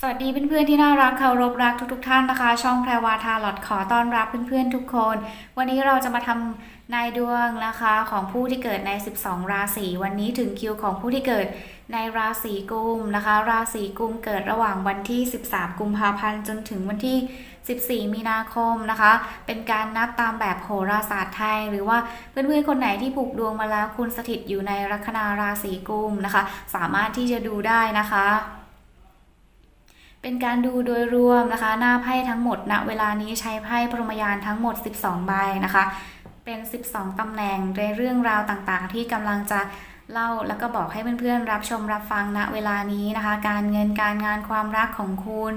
สวัสดีเพื่อนๆที่น่ารักเคารพรักทุกๆท่านนะคะ ช่องแพรวาทาหลอดขอต้อนรับเพื่อนๆทุกคน วันนี้เราจะมาทำนายดวงนะคะของผู้ที่เกิดใน 12 ราศีวันนี้ถึงคิวของผู้ที่เกิดในราศีกุมนะคะ ราศีกุมเกิดระหว่างวันที่ 13 กุมภาพันธ์จนถึงวันที่ 14 มีนาคมนะคะ เป็นการนับตามแบบโหราศาสตร์ไทย หรือว่าเพื่อนๆคนไหนที่ผูกดวงมาแล้วคุณสถิตอยู่ในลัคนาราศีกุมนะคะ สามารถที่จะดูได้นะคะ เป็นการดูโดยรวมนะคะ หน้าไพ่ทั้งหมดณเวลานี้ใช้ไพ่พรหมยานทั้งหมด 12 ใบนะคะ เป็น 12 ตำแหน่งในเรื่องราวต่างๆ ที่กำลังจะเล่าแล้วก็บอกให้เพื่อนๆ รับชมรับฟังณเวลานี้นะคะ การเงินการงานความรักของคุณ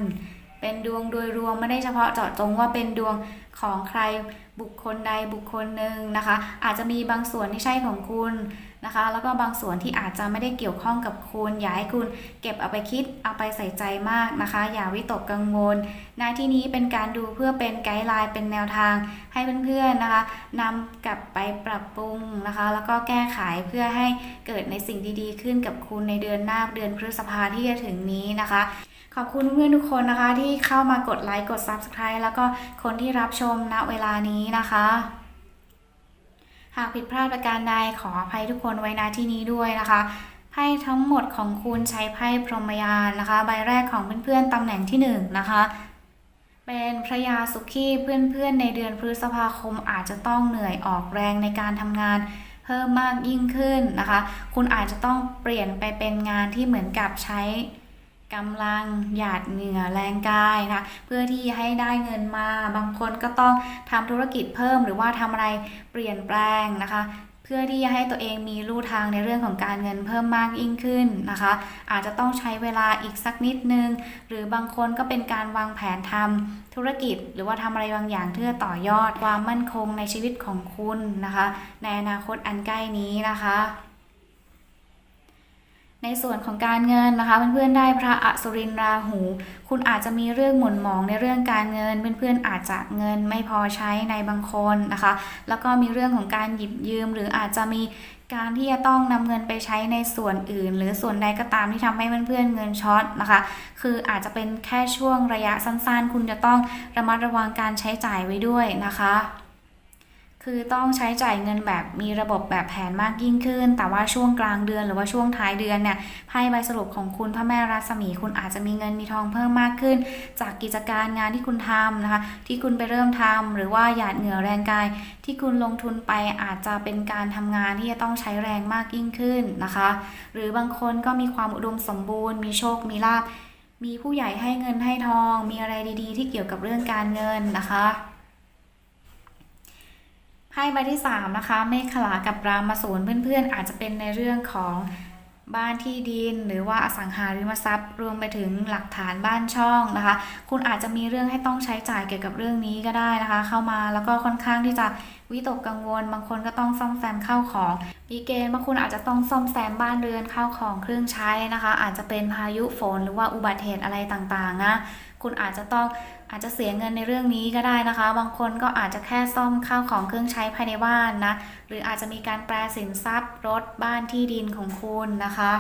เป็นดวงโดยรวมไม่ได้เฉพาะเจาะจงว่าเป็นดวงของใครบุคคลใดบุคคลหนึ่งนะคะ อาจจะมีบางส่วนที่ใช่ของคุณ นะคะ แล้วก็บางส่วนที่อาจจะไม่ได้เกี่ยวข้องกับคุณอย่าให้คุณเก็บเอาไปคิดเอาไปใส่ใจมากนะคะ อย่าวิตกกังวลในที่นี้เป็นการดูเพื่อเป็นไกด์ไลน์เป็นแนวทางให้เพื่อนๆนะคะนำกลับไปปรับปรุงนะคะ แล้วก็แก้ไขเพื่อให้เกิดในสิ่งดีๆ ขึ้นกับคุณในเดือนหน้าเดือนพฤษภาที่จะถึงนี้นะคะขอบคุณเพื่อนทุกคนนะคะที่เข้ามากดไลค์กด Subscribe แล้วก็คนที่รับชมณเวลานี้นะคะ หากผิดพลาดประการใดขออภัยทุกคนไว้ณที่นี้ด้วยนะคะไพ่ทั้งหมดของคุณใช้ไพ่พรหมยานนะคะ ใบแรกของเพื่อนๆตำแหน่งที่หนึ่งนะคะ เป็นพระยาสุขีเพื่อนๆ ในเดือนพฤษภาคมอาจจะต้องเหนื่อยออกแรงในการทำงานเพิ่มมากยิ่งขึ้นนะคะ คุณอาจจะต้องเปลี่ยนไปเป็นงานที่เหมือนกับใช้ กำลังหยาดเหงื่อแรงกายนะคะเพื่อที่ให้ได้เงินมาบางคนก็ต้องทำธุรกิจเพิ่มหรือว่าทำอะไรเปลี่ยนแปลงนะคะเพื่อที่จะให้ตัวเองมีลู่ทางในเรื่องของการเงินเพิ่มมากยิ่งขึ้นนะคะ อาจจะต้องใช้เวลาอีกสักนิดนึง หรือบางคนก็เป็นการวางแผนทำธุรกิจ หรือว่าทำอะไรบางอย่างเพื่อต่อยอดความมั่นคงในชีวิตของคุณนะคะ ในอนาคตอันใกล้นี้นะคะ ในส่วนของการเงินนะคะเพื่อนๆได้พระอสุรินทราหู คุณอาจจะมีเรื่องหม่นหมองในเรื่องการเงิน เพื่อนๆอาจจะเงินไม่พอใช้ในบางคนนะคะ แล้วก็มีเรื่องของการหยิบยืม หรืออาจจะมีการที่จะต้องนำเงินไปใช้ในส่วนอื่น หรือส่วนใดก็ตามที่ทำให้เพื่อนๆเงินช็อตนะคะ คืออาจจะเป็นแค่ช่วงระยะสั้นๆ คุณจะต้องระมัดระวังการใช้จ่ายไว้ด้วยนะคะ คือต้องใช้จ่ายเงินแบบมีระบบแบบแผนมากยิ่งขึ้น แต่ว่าช่วงกลางเดือนหรือว่าช่วงท้ายเดือนเนี่ยไพ่ใบสรุปของคุณพระแม่รัศมี คุณอาจจะมีเงินมีทองเพิ่มมากขึ้น จากกิจการงานที่คุณทำนะคะ ที่คุณไปเริ่มทำหรือว่าหยาดเหงื่อแรงกาย ที่คุณลงทุนไปอาจจะเป็นการทำงานที่จะต้องใช้แรงมากยิ่งขึ้นนะคะ หรือบางคนก็มีความอุดมสมบูรณ์ มีโชค มีลาภมีผู้ใหญ่ให้เงินให้ทอง มีอะไรดีๆ ที่เกี่ยวกับเรื่องการเงินนะคะ ไพ่ใบที่3นะคะเมฆขลากับรามสูรเพื่อนๆ อาจจะเป็นในเรื่องของบ้านที่ดิน หรือว่าอสังหาริมทรัพย์ รวมไปถึงหลักฐานบ้านช่องนะคะ คุณอาจจะมีเรื่องให้ต้องใช้จ่ายเกี่ยวกับเรื่องนี้ก็ได้นะคะ เข้ามาแล้วก็ค่อนข้างที่จะวิตกกังวล บางคนก็ต้องซ่อมแซมข้าวของมีเกณฑ์บางคุณอาจจะต้องซ่อมแซมบ้านเรือนข้าวของเครื่องใช้นะคะ อาจจะเป็นพายุฝนหรือว่าอุบัติเหตุอะไรต่างๆนะคุณอาจจะต้อง อาจจะเสียเงินในเรื่องนี้ก็ได้นะคะ บางคนก็อาจจะแค่ซ่อมข้าวของเครื่องใช้ภายในบ้านนะ หรืออาจจะมีการแปลสินทรัพย์ รถบ้านที่ดินของคุณนะคะ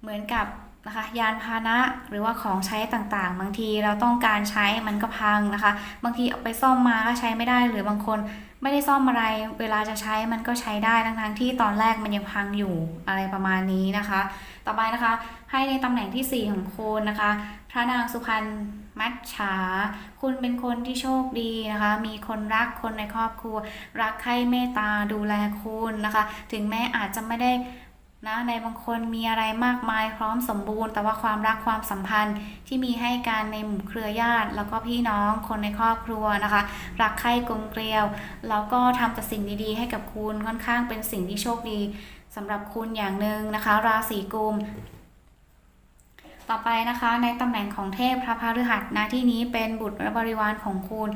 เหมือนกับ นะคะยานพาหนะหรือว่าของใช้ต่างๆ บางทีเราต้องการใช้มันก็พังนะคะ บางทีเอาไปซ่อมมาก็ใช้ไม่ได้ หรือบางคนไม่ได้ซ่อมอะไร เวลาจะใช้มันก็ใช้ได้ทั้งๆที่ตอนแรกมันยังพังอยู่อะไรประมาณนี้นะคะ ต่อไปนะคะ ให้ในตำแหน่งที่ 4 ของคุณนะคะ พระนางสุพรรณมัจฉา คุณเป็นคนที่โชคดีนะคะ มีคนรักคนในครอบครัว รักใคร่เมตตาดูแลคุณนะคะ ถึงแม้อาจจะไม่ได้ นะในบางคนมีอะไรมากมายพร้อมสมบูรณ์ แต่ว่าความรักความสัมพันธ์ที่มีให้การในหมู่เครือญาติ แล้วก็พี่น้องคนในครอบครัวนะคะ รักใคร่กลมเกลียว แล้วก็ทำแต่สิ่งดีๆ ให้กับคุณค่อนข้างเป็นสิ่งที่โชคดีสำหรับคุณอย่างหนึ่งนะคะ ราศีกุมต่อไปนะคะในตำแหน่งของเทพพระพฤหัสนะที่นี้เป็นบุตรและบริวารของคุณ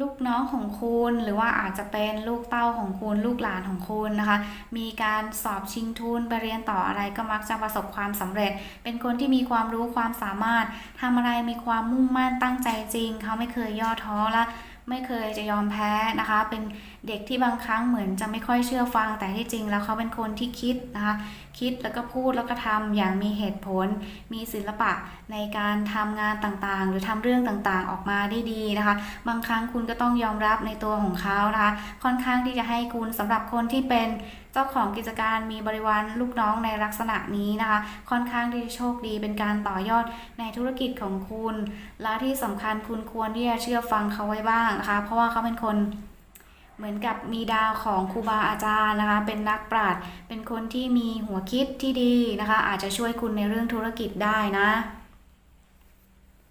ลูกน้องของคุณหรือว่าอาจจะเป็นลูกเต้าของคุณลูกหลานของคุณนะคะ มีการสอบชิงทุนไปเรียนต่ออะไรก็มักจะประสบความสำเร็จ เป็นคนที่มีความรู้ความสามารถทำอะไรมีความมุ่งมั่นตั้งใจจริง เขาไม่เคยย่อท้อและ ไม่เคยจะยอมแพ้นะคะ เป็นเด็กที่บางครั้งเหมือนจะไม่ค่อยเชื่อฟัง แต่ที่จริงแล้วเขาเป็นคนที่คิดนะคะ คิดแล้วก็พูดแล้วก็ทำอย่างมีเหตุผล มีศิลปะในการทำงานต่างๆ หรือทำเรื่องต่างๆออกมาได้ดีนะคะ บางครั้งคุณก็ต้องยอมรับในตัวของเขานะคะ ค่อนข้างที่จะให้คุณสำหรับคนที่เป็น เจ้าของกิจการมีบริวารลูกน้องในลักษณะนี้นะคะ ค่อนข้างที่จะโชคดีเป็นการต่อยอดในธุรกิจของคุณ และที่สำคัญคุณควรที่จะเชื่อฟังเขาไว้บ้างนะคะ เพราะว่าเขาเป็นคนเหมือนกับมีดาวของครูบาอาจารย์นะคะ เป็นนักปราชญ์เป็นคนที่มีหัวคิดที่ดีนะคะ อาจจะช่วยคุณในเรื่องธุรกิจได้นะ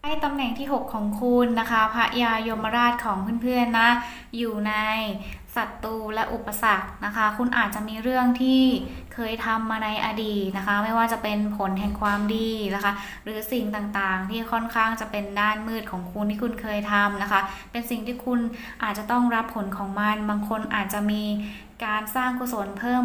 ให้ตำแหน่งที่ 6 ของคุณนะคะ พระยายมราชของเพื่อนๆนะ อยู่ในศัตรูและอุปสรรคนะคะ คุณอาจจะมีเรื่องที่เคยทำมาในอดีตนะคะ ไม่ว่าจะเป็นผลแห่งความดีนะคะ หรือสิ่งต่างๆ ที่ค่อนข้างจะเป็นด้านมืดของคุณที่คุณเคยทำนะคะ เป็นสิ่งที่คุณอาจจะต้องรับผลของมัน บางคนอาจจะมีการสร้างกุศลเพิ่ม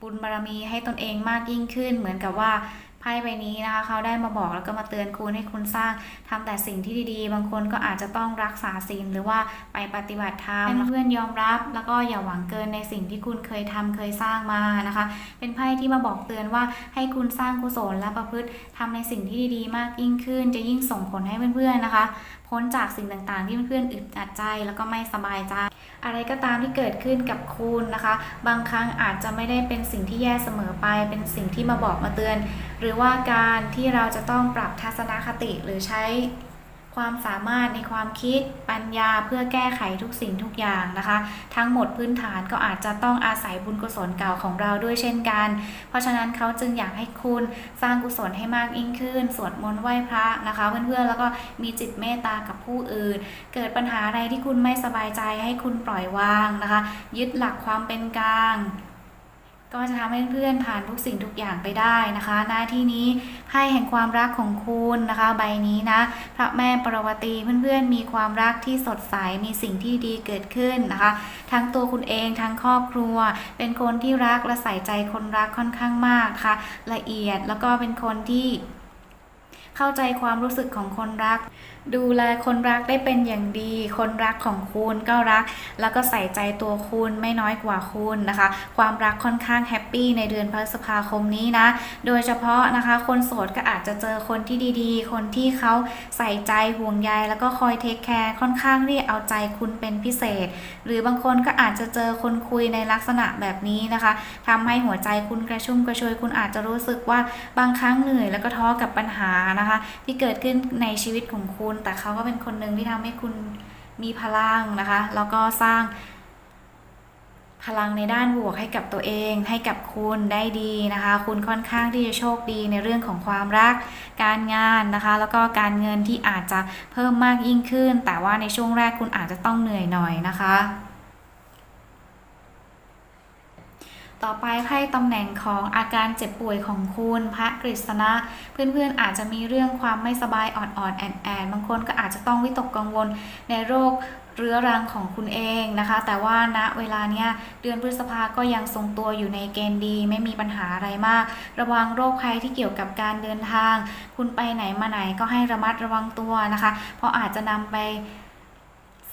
บุญบารมีให้ตนเองมากยิ่งขึ้น เหมือนกับว่า ไพ่ใบนี้นะคะเขาได้มาบอกแล้วก็มาเตือนคุณให้คุณสร้างทำแต่สิ่งที่ดีๆ บางคนก็อาจจะต้องรักษาศีลหรือว่าไปปฏิบัติธรรมให้เพื่อนยอมรับ แล้วก็อย่าหวังเกินในสิ่งที่คุณเคยทำเคยสร้างมานะคะ เป็นไพ่ที่มาบอกเตือนว่าให้คุณสร้างกุศลและประพฤติทำในสิ่งที่ดีๆ มากยิ่งขึ้น จะยิ่งส่งผลให้เพื่อนๆนะคะพ้นจากสิ่งต่างๆ ที่เพื่อนๆอึดอัดใจแล้วก็ไม่สบายใจ อะไรก็ตามที่เกิดขึ้นกับคุณนะคะ บางครั้งอาจจะไม่ได้เป็นสิ่งที่แย่เสมอไป เป็นสิ่งที่มาบอกมาเตือน หรือว่าการที่เราจะต้องปรับทัศนคติหรือใช้ความสามารถในความคิดปัญญาเพื่อแก้ไขทุกสิ่งทุกอย่างนะคะ ทั้งหมดพื้นฐานก็อาจจะต้องอาศัยบุญกุศลเก่าของเราด้วยเช่นกัน เพราะฉะนั้นเขาจึงอยากให้คุณสร้างกุศลให้มากยิ่งขึ้น สวดมนต์ไหว้พระนะคะ เพื่อนๆแล้วก็มีจิตเมตตากับผู้อื่น เกิดปัญหาอะไรที่คุณไม่สบายใจให้คุณปล่อยวางนะคะ ยึดหลักความเป็นกลาง ก็จะทำให้เพื่อนผ่านทุกสิ่งทุกอย่างไปได้นะคะ หน้าที่นี้ไพ่แห่งความรักของคุณนะคะ ใบนี้นะ พระแม่ปรวตีเพื่อนๆมีความรักที่สดใสมีสิ่งที่ดีเกิดขึ้นนะคะ ทั้งตัวคุณเองทั้งครอบครัว เป็นคนที่รักและใส่ใจคนรักค่อนข้างมากค่ะละเอียดแล้วก็เป็นคนที่เข้าใจความรู้สึกของคนรักดูแลคนรักได้เป็นอย่างดี คนรักของคุณก็รัก แล้วก็ใส่ใจตัวคุณไม่น้อยกว่าคุณนะคะ ความรักค่อนข้างแฮปปี้ในเดือนพฤษภาคมนี้นะ โดยเฉพาะนะคะ คนโสดก็อาจจะเจอคนที่ดีๆ คนที่เขาใส่ใจห่วงใยแล้วก็คอยเทคแคร์ค่อนข้างที่เอาใจคุณเป็นพิเศษ หรือบางคนก็อาจจะเจอคนคุยในลักษณะแบบนี้นะคะทำให้หัวใจคุณกระชุ่มกระชวยคุณอาจจะรู้สึกว่าบางครั้งเหนื่อยแล้วก็ท้อกับปัญหานะคะ ที่เกิดขึ้นในชีวิตของคุณแต่เขาก็เป็นคนหนึ่งที่ทำให้คุณมีพลังนะคะ แล้วก็สร้างพลังในด้านบวกให้กับตัวเองให้กับคุณได้ดีนะคะ คุณค่อนข้างที่จะโชคดีในเรื่องของความรัก การงานนะคะ แล้วก็การเงินที่อาจจะเพิ่มมากยิ่งขึ้น แต่ว่าในช่วงแรกคุณอาจจะต้องเหนื่อยหน่อยนะคะ ต่อไปไพ่ตำแหน่งของอาการเจ็บป่วยของคุณ พระกฤษณะ เพื่อนๆอาจจะมีเรื่องความไม่สบายอ่อนๆแอนๆบางคนก็อาจจะต้องวิตกกังวลในโรคเรื้อรังของคุณเองนะคะ แต่ว่าณเวลาเนี้ยเดือนพฤษภาก็ยังทรงตัวอยู่ในเกณฑ์ดี ไม่มีปัญหาอะไรมาก ระวังโรคภัยที่เกี่ยวกับการเดินทาง คุณไปไหนมาไหนก็ให้ระมัดระวังตัวนะคะ เพราะอาจจะนำไป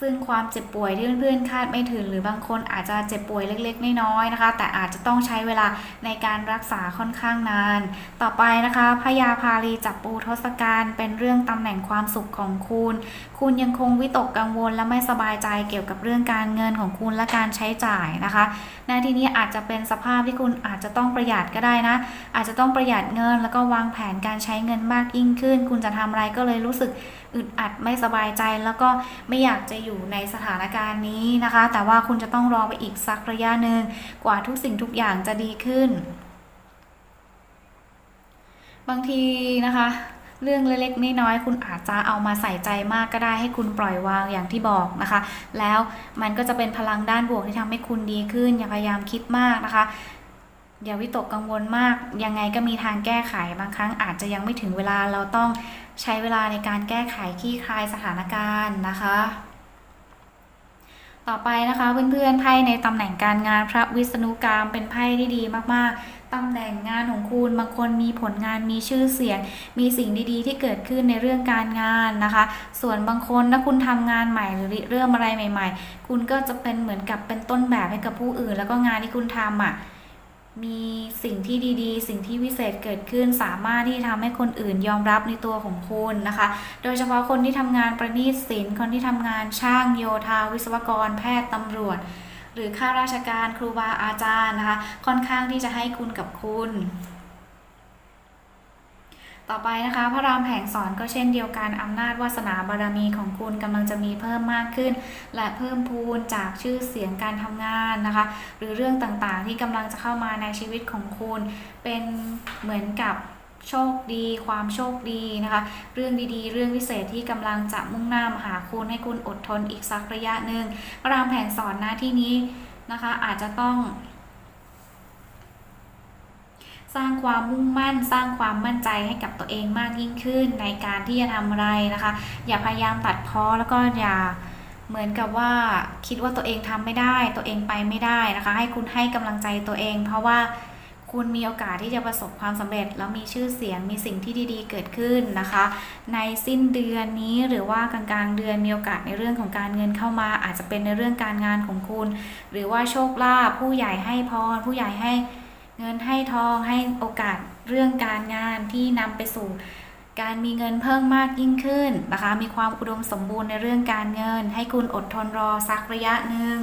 ซึ่งความเจ็บป่วยที่เพื่อนๆคาดไม่ถึง หรือบางคนอาจจะเจ็บป่วยเล็กๆ น้อยๆนะคะ แต่อาจจะต้องใช้เวลาในการรักษาค่อนข้างนาน ต่อไปนะคะพญาพาลีจับปูทศกัณฐ์เป็นเรื่องตำแหน่งความสุขของคุณ คุณยังคงวิตกกังวลและไม่สบายใจเกี่ยวกับเรื่องการเงินของคุณและการใช้จ่ายนะคะในที่นี้อาจจะเป็นสภาพที่คุณอาจจะต้องประหยัดก็ได้นะ อาจจะต้องประหยัดเงินแล้วก็วางแผนการใช้เงินมากยิ่งขึ้น คุณจะทำอะไรก็เลยรู้สึกอึดอัดไม่สบายใจ แล้วก็ไม่อยากจะอยู่ในสถานการณ์นี้นะคะ แต่ว่าคุณจะต้องรอไปอีกสักระยะหนึ่งกว่าทุกสิ่งทุกอย่างจะดีขึ้น บางทีนะคะเรื่องเล็กๆน้อยๆคุณอาจจะเอามาใส่ใจมากก็ได้ให้คุณปล่อยวางอย่างที่บอกนะคะ แล้วมันก็จะเป็นพลังด้านบวกที่ทำให้คุณดีขึ้น อย่าพยายามคิดมากนะคะอย่าวิตกกังวลมาก ยังไงก็มีทางแก้ไขบางครั้งอาจจะยังไม่ถึงเวลาเราต้อง ใช้เวลาในการแก้ไขคลี่คลายสถานการณ์นะคะ ต่อไปนะคะเพื่อนๆไพ่ในตำแหน่งการงานพระวิษณุกรรมเป็นไพ่ที่ดีมากๆตำแหน่งงานของคุณบางคนมีผลงานมีชื่อเสียง มีสิ่งดีๆ ที่เกิดขึ้นในเรื่องการงานนะคะ ส่วนบางคนถ้าคุณทำงานใหม่หรือเริ่มอะไรใหม่ ๆ คุณก็จะเป็นเหมือนกับเป็นต้นแบบให้กับผู้อื่น แล้วก็งานที่คุณทำอะ มีสิ่งที่ดีๆ สิ่งที่วิเศษเกิดขึ้น สามารถที่จะทำให้คนอื่นยอมรับในตัวของคุณนะคะ โดยเฉพาะคนที่ทำงานประณีตศิลป์คนที่ทำงานช่างโยธา วิศวกร แพทย์ตำรวจ หรือข้าราชการครูบาอาจารย์นะคะ ค่อนข้างที่จะให้คุณกับคุณ ต่อไปนะคะพระรามแห่งสอนก็เช่นเดียวกันอำนาจวาสนาบารมีของคุณกำลังจะมีเพิ่มมากขึ้น และเพิ่มพูนจากชื่อเสียงการทำงานนะคะ หรือเรื่องต่างๆที่กำลังจะเข้ามาในชีวิตของคุณ เป็นเหมือนกับโชคดี ความโชคดีนะคะ เรื่องดีๆ เรื่องพิเศษที่กำลังจะมุ่งหน้ามาหาคุณให้คุณอดทนอีกสักระยะหนึ่งพระรามแผงสอนหน้าที่นี้นะคะ อาจจะต้อง สร้างความมุ่งมั่น สร้างความมั่นใจให้กับตัวเองมากยิ่งขึ้นในการที่จะทำอะไรนะคะ อย่าพยายามตัดพ้อแล้วก็อย่าเหมือนกับว่าคิดว่าตัวเองทำไม่ได้ ตัวเองไปไม่ได้นะคะ ให้คุณให้กำลังใจตัวเอง เพราะว่าคุณมีโอกาสที่จะประสบความสำเร็จ แล้วมีชื่อเสียงมีสิ่งที่ดีๆ เกิดขึ้นนะคะ ในสิ้นเดือนนี้หรือว่ากลางๆเดือนมีโอกาสในเรื่องของการเงินเข้ามา อาจจะเป็นในเรื่องการงานของคุณ หรือว่าโชคลาภผู้ใหญ่ให้พรผู้ใหญ่ให้ เงินให้ทองให้โอกาสเรื่องการงานที่นำไปสู่การมีเงินเพิ่มมากยิ่งขึ้นนะคะ มีความอุดมสมบูรณ์ในเรื่องการเงิน ให้คุณอดทนรอสักระยะหนึ่ง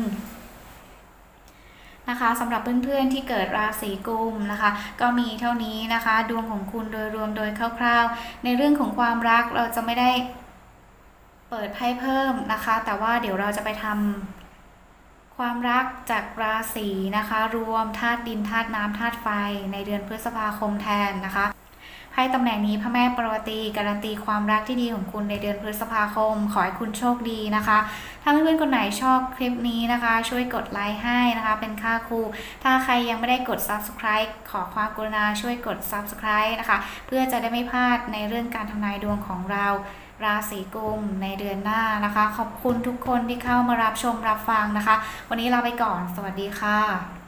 นะคะสำหรับเพื่อนๆที่เกิดราศีกุมนะคะ ก็มีเท่านี้นะคะ ดวงของคุณโดยรวมโดยคร่าว ๆ ในเรื่องของความรักเราจะไม่ได้เปิดไพ่เพิ่มนะคะ แต่ว่าเดี๋ยวเราจะไปทำ ความรักจากราศีนะคะ รวมธาตุดินธาตุน้ำธาตุไฟ ในเดือนพฤษภาคมแทนนะคะไพ่ตำแหน่งนี้พระแม่ปรวตีการันตีความรักที่ดีของคุณในเดือนพฤษภาคม ขอให้คุณโชคดีนะคะ ถ้าเพื่อนๆคนไหนชอบคลิปนี้นะคะ ช่วยกดไลค์ให้นะคะ เป็นค่าครู ถ้าใครยังไม่ได้กด subscribe ขอความกรุณาช่วยกด subscribe นะคะ เพื่อจะได้ไม่พลาดในเรื่องการทำนายดวงของเรา ราศีกุมในเดือนหน้านะคะ ขอบคุณทุกคนที่เข้ามารับชมรับฟังนะคะ วันนี้ลาไปก่อน สวัสดีค่ะ